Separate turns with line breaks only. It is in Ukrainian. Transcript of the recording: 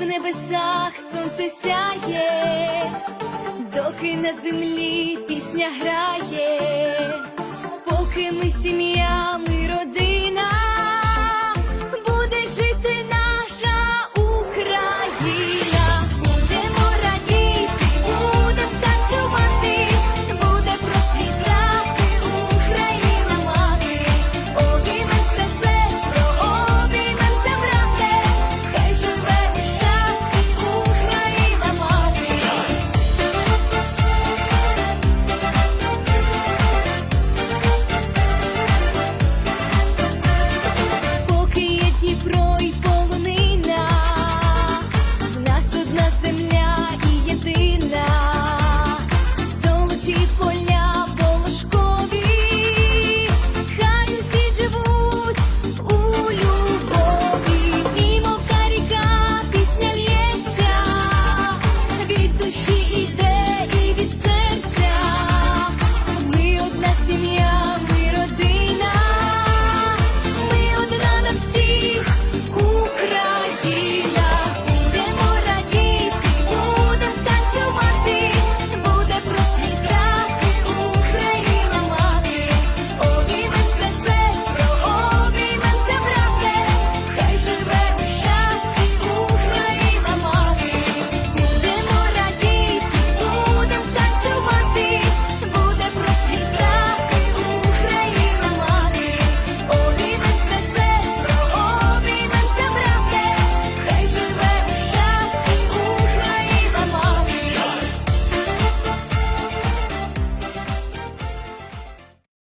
в небесах сонце сяє, доки на землі пісня грає.